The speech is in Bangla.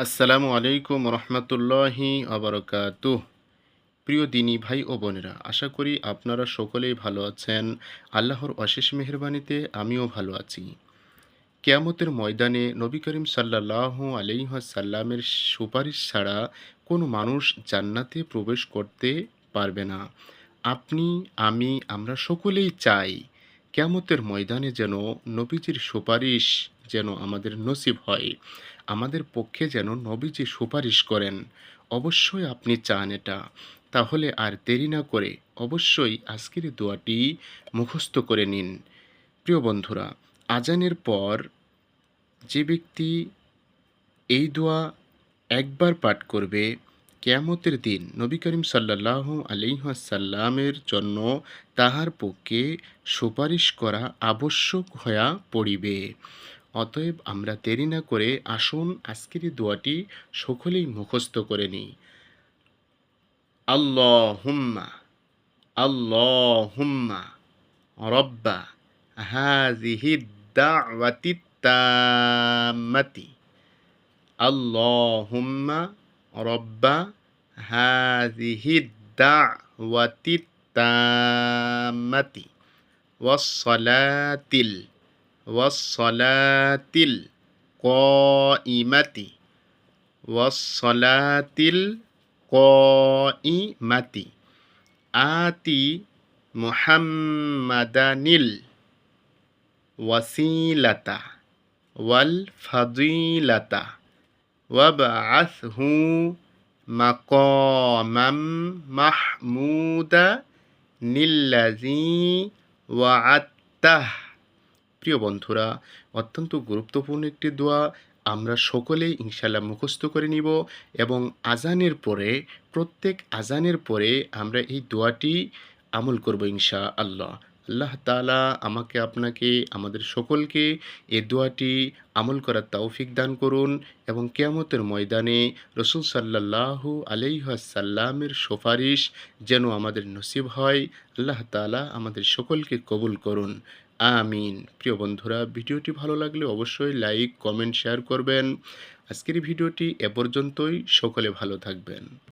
আসসালামু আলাইকুম রহমতুল্লাহি আবরকাত। প্রিয় দিনী ভাই ও বোনেরা, আশা করি আপনারা সকলেই ভালো আছেন। আল্লাহর অশেষ মেহরবানিতে আমিও ভালো আছি। কেয়ামতের ময়দানে নবী করিম সাল্লাহ আলাইসাল্লামের সুপারিশ ছাড়া কোনো মানুষ জান্নাতে প্রবেশ করতে পারবে না। আপনি, আমি, আমরা সকলেই চাই কেয়ামতের ময়দানে যেন নবীজির সুপারিশ যেন আমাদের নসিব হয়। আমাদের পক্ষে যেন নবীজি সুপারিশ করেন। অবশ্যই আপনি চান এটা। তাহলে আর দেরি না করে অবশ্যই আজকের দোয়াটি মুখস্থ করে নিন। প্রিয় বন্ধুরা, আজানের পর যে ব্যক্তি এই দোয়া একবার পাঠ করবে, কেয়ামতের দিন নবী করিম সাল্লাহ আলিহাসাল্লামের জন্য তাহার পক্ষে সুপারিশ করা আবশ্যক হইয়া পড়িবে। অতএব আমরা দেরি না করে আসুন, আজকের এই দোয়াটি সকলেই মুখস্থ করে নিই। আল্লাহ হুম্মা আল্লাহ হুম্মা রব্বা হাজিহি দাওয়াতি তাম্মাতি। আল্লাহ হুম্মা রব্বা হাজিহি দাওয়াতি তাম্মাতি। ওয়াসসালাতিল والصلاة القائمة والصلاة القائمة آتي محمدا الوسيلة والفضيلة وابعثه مقاما محمودا للذي وعدته প্রিয় বন্ধুরা, অত্যন্ত গুরুত্বপূর্ণ একটি দোয়া আমরা সকলেই ইনশাল্লাহ মুখস্থ করে নিব এবং আজানের পরে, প্রত্যেক আজানের পরে আমরা এই দোয়াটি আমল করব ইনশা আল্লাহ আল্লাহ তালা আমাকে আপনাকে, আমাদের সকলকে এ দোয়াটি আমল করার তৌফিক দান করুন এবং কেয়ামতের ময়দানে রসুল সাল্লাহু আলাইহাসাল্লামের সুপারিশ যেন আমাদের নসিব হয়, আল্লাহ তালা আমাদের সকলকে কবুল করুন। আমিন। প্রিয় বন্ধুরা, ভিডিওটি ভালো লাগলে অবশ্যই লাইক, কমেন্ট, শেয়ার করবেন। আজকের ভিডিওটি এ পর্যন্তই। সকলে ভালো থাকবেন।